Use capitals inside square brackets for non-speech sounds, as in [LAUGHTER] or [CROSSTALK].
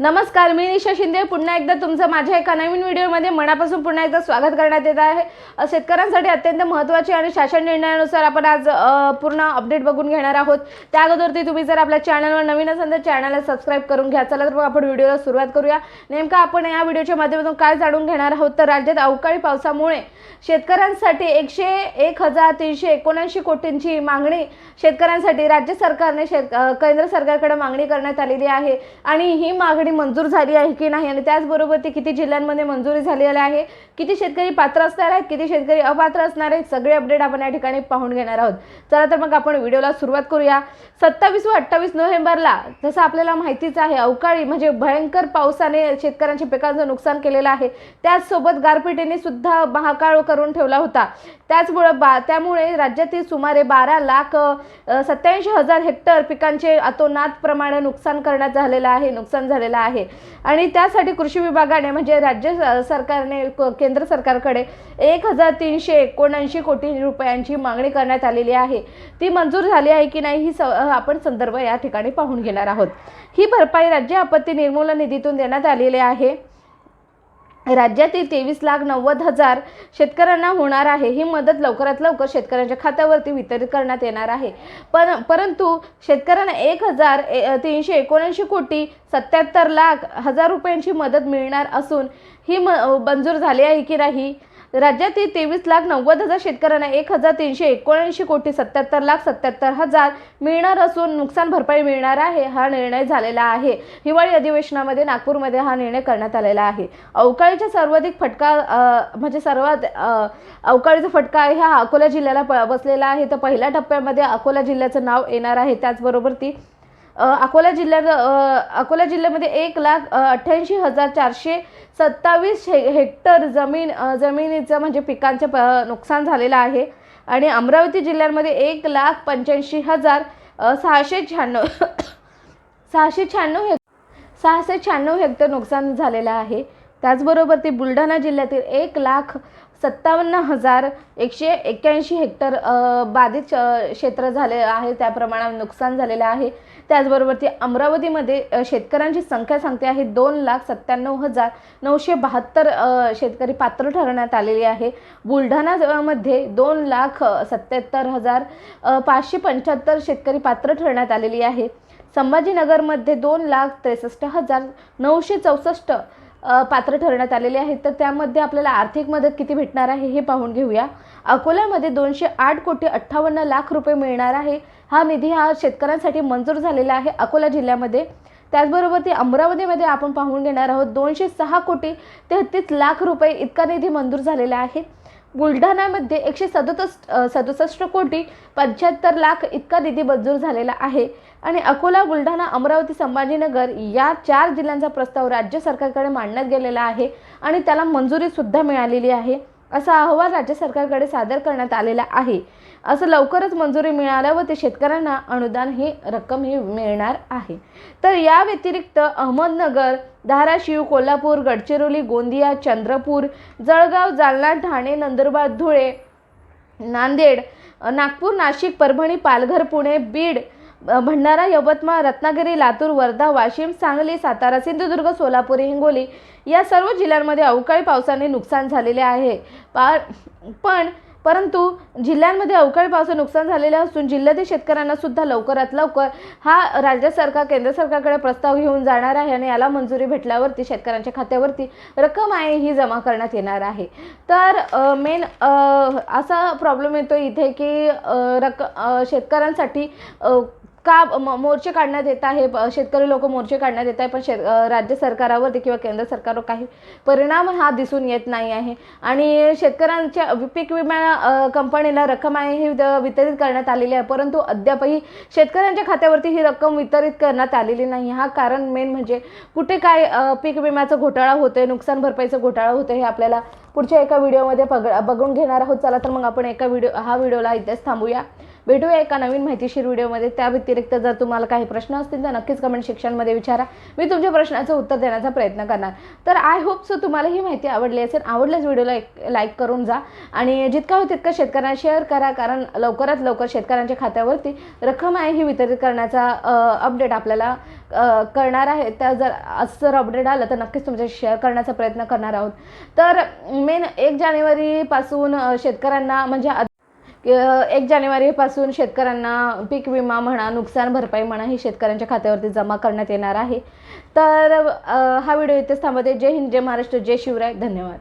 नमस्कार मी निशा शिंदे. पुन्हा एकदा तुमचं माझ्या एका नवीन व्हिडिओमध्ये मनापासून पुन्हा एकदा स्वागत करण्यात येत आहे. शेतकऱ्यांसाठी अत्यंत महत्त्वाचे आणि शासन निर्णयानुसार आपण आज पूर्ण अपडेट बघून घेणार आहोत. त्या अगोदर तुम्ही जर आपल्या चॅनलवर नवीन असाल तर चॅनलला सबस्क्राईब करून घ्या. चला तर मग आपण व्हिडिओला सुरुवात करूया. नेमकं आपण या व्हिडिओच्या माध्यमातून काय जाणून घेणार आहोत? तर राज्यात अवकाळी पावसामुळे शेतकऱ्यांसाठी एकशे एक हजार तीनशे एकोणऐंशी कोटींची मागणी शेतकऱ्यांसाठी राज्य सरकारने शेत केंद्र सरकारकडे मागणी करण्यात आलेली आहे. आणि ही मागणी मंजूर झाली आहे की नाही? आणि त्याचबरोबर ती किती जिल्ह्यांमध्ये मंजुरी झालेली आहे? किती शेतकरी पात्र असणार आहेत? किती शेतकरी अपात्र असणार आहेत? सगळे अपडेट आपण या ठिकाणी पाहून घेणार आहोत. चला तर मग आपण व्हिडिओला सुरुवात करूया. सत्तावीस व अठ्ठावीस नोव्हेंबरला जसं आपल्याला माहितीच आहे अवकाळी म्हणजे भयंकर पावसाने शेतकऱ्यांच्या पिकांचं नुकसान केलेलं आहे. त्याचसोबत गारपिटीने सुद्धा महाकाळ करून ठेवला होता. त्याचमुळं बा त्यामुळे राज्यातील सुमारे बारा लाख सत्याऐंशी हजार हेक्टर पिकांचे अतोनात प्रमाणे नुकसान करण्यात झालेलं आहे नुकसान झालेलं आहे. आणि त्यासाठी कृषी विभागाने म्हणजे राज्य स- सरकारने क- केंद्र सरकारकडे एक हजार तीनशे एकोणऐंशी कोटी रुपयांची मागणी करण्यात आलेली आहे. ती मंजूर झाली आहे की नाही ही स आपण संदर्भ या ठिकाणी पाहून घेणार आहोत. ही भरपाई राज्य आपत्ती निर्मूलन निधीतून देण्यात आलेली आहे. राज्यातील तेवीस लाख नव्वद हजार शेतकऱ्यांना होणार आहे. ही मदत लवकरात लवकर शेतकऱ्यांच्या खात्यावरती वितरित करण्यात येणार आहे. पण परंतु शेतकऱ्यांना एक हजार ए- तीनशे एकोणऐंशी कोटी सत्याहत्तर लाख हजार रुपयांची मदत मिळणार असून ही म मंजूर झाली आहे की नाही? राज्यातील तेवीस लाख नव्वद हजार शेतकऱ्यांना एक हजार तीनशे एकोणऐंशी कोटी सत्याहत्तर लाख सत्याहत्तर हजार मिळणार असून नुकसान भरपाई मिळणार आहे हा निर्णय झालेला आहे. हिवाळी अधिवेशनामध्ये नागपूरमध्ये हा निर्णय करण्यात आलेला आहे. अवकाळीचा सर्वाधिक फटका म्हणजे सर्वात अवकाळीचा फटका आहे हा अकोला जिल्ह्याला प- बसलेला आहे. तर पहिल्या टप्प्यामध्ये अकोला जिल्ह्याचं नाव येणार आहे. त्याचबरोबर ती अकोला जिल्ह्यात अकोला जिल्ह्यामध्ये एक लाख अठ्ठ्याऐंशी हजार चारशे सत्तावीस हे हेक्टर जमीन जमिनीचं म्हणजे पिकांचं प नुकसान झालेलं आहे. आणि अमरावती जिल्ह्यामध्ये एक लाख पंच्याऐंशी हजार सहाशे शहाण्णव [COUGHS] सहाशे शहाण्णव हेक् सहाशे शहाण्णव हेक्टर नुकसान झालेलं आहे. त्याचबरोबर ते बुलढाणा जिल्ह्यातील एक लाख सत्तावन्न हजार एकशे एक्क्याऐंशी हेक्टर बाधित क्षेत्र झाले आहे. त्या प्रमाणात नुकसान झालेलं आहे. त्याचबरोबर ते अमरावतीमध्ये शेतकऱ्यांची संख्या सांगते आहे. दोन लाख सत्त्याण्णव हजार नऊशे बहात्तर शेतकरी पात्र ठरवण्यात आलेली आहे. बुलढाणामध्ये दोन लाख सत्त्याहत्तर सत्याहत्तर हजार पाचशे पंच्याहत्तर शेतकरी पात्र ठरण्यात आलेली आहे. संभाजीनगरमध्ये दोन लाख त्रेसष्ट हजार नऊशे चौसष्ट पात्र ठरण्यात आलेले आहेत. तर त्यामध्ये आपल्याला आर्थिक मदत किती भेटणार आहे हे पाहून घेऊया. अकोल्यामध्ये दोनशे आठ कोटी अठ्ठावन्न लाख रुपये मिळणार आहे. हा निधी हा शेतकऱ्यांसाठी मंजूर झालेला आहे अकोला जिल्ह्यामध्ये. त्याचबरोबर ते अमरावतीमध्ये आपण पाहून घेणार आहोत. दोनशे सहा कोटी तेहतीस लाख रुपये इतका निधी मंजूर झालेला आहे. बुलढाण्यामध्ये एकशे सदुसष्ट सदुसष्ट कोटी पंच्याहत्तर लाख इतका निधी मंजूर झालेला आहे. आणि अकोला बुलढाणा अमरावती संभाजीनगर या चार जिल्ह्यांचा प्रस्ताव राज्य सरकारकडे मांडण्यात गेलेला आहे. आणि त्याला मंजुरीसुद्धा मिळालेली आहे. असा अहवाल राज्य सरकारकडे सादर करण्यात आलेला आहे. असं लवकरच मंजुरी मिळाल्यावर ते शेतकऱ्यांना अनुदान ही रक्कम ही मिळणार आहे. तर या व्यतिरिक्त अहमदनगर धाराशिव कोल्हापूर गडचिरोली गोंदिया चंद्रपूर जळगाव जालना ठाणे नंदुरबार धुळे नांदेड नागपूर नाशिक परभणी पालघर पुणे बीड भंडारा यवतमाळ रत्नागिरी लातूर वर्धा वाशिम सांगली सातारा सिंधुदुर्ग सोलापूर हिंगोली या सर्व जिल्ह्यांमध्ये अवकाळी पावसाने नुकसान झालेले आहे. पा पण परंतु जिल्ह्यांमध्ये अवकाळी पावसाने नुकसान झालेले असून जिल्ह्यातील शेतकऱ्यांना सुद्धा लवकरात लवकर हा राज्य सरकार केंद्र सरकारकडे प्रस्ताव घेऊन जाणार आहे आणि याला मंजुरी भेटल्यावरती शेतकऱ्यांच्या खात्यावरती रक्कम आहे ही जमा करण्यात येणार आहे. तर मेन असा प्रॉब्लेम येतो इथे की रक शेतकऱ्यांसाठी का म- मोर्चे काढण्यात येत आहे. शेतकरी लोक मोर्चे काढण्यात येत आहे पण शेत राज्य सरकारावरती किंवा केंद्र सरकारवर काही परिणाम हा दिसून येत नाही आहे. आणि शेतकऱ्यांच्या पीक विमा कंपनीला रक्कम आहे ही द- वितरित करण्यात आलेली आहे. परंतु अद्यापही शेतकऱ्यांच्या खात्यावरती ही रक्कम वितरित करण्यात आलेली नाही. हा कारण मेन म्हणजे कुठे काय पीक विम्याचा घोटाळा होतोय नुकसान भरपाईचा घोटाळा होतोय हे आपल्याला पुढच्या एका व्हिडिओमध्ये बघ बघून घेणार आहोत. चला तर मग आपण एका व्हिडिओ हा व्हिडिओला इथेच थांबूया. भेटूया एका नवीन माहितीशीर व्हिडिओमध्ये. त्या व्यतिरिक्त जर तुम्हाला काही प्रश्न असतील तर नक्कीच कमेंट सेक्शनमध्ये विचारा. मी तुमच्या प्रश्नाचं उत्तर देण्याचा प्रयत्न करणार. तर आय होप सो तुम्हाला ही माहिती आवडली असेल. आवडल्याच व्हिडिओला एक लाईक करून जा आणि जितका होईल तितका शेतकऱ्यांना शेअर करा कारण लवकरात लवकर शेतकऱ्यांच्या खात्यावरती रक्कम आहे ही वितरित करण्याचा अपडेट आपल्याला करणार आहे. त्या जर असं जर अपडेट आलं तर नक्कीच तुमच्याशी शेअर करण्याचा प्रयत्न करणार आहोत. तर मेन एक जानेवारीपासून शेतकऱ्यांना म्हणजे एक जानेवारीपासून शेतकऱ्यांना पीक विमा म्हणा नुकसान भरपाई म्हणा ही शेतकऱ्यांच्या खात्यावरती जमा करण्यात येणार आहे. तर हा व्हिडिओ इथेच थांबवते. जय हिंद जय महाराष्ट्र जय शिवराय. धन्यवाद.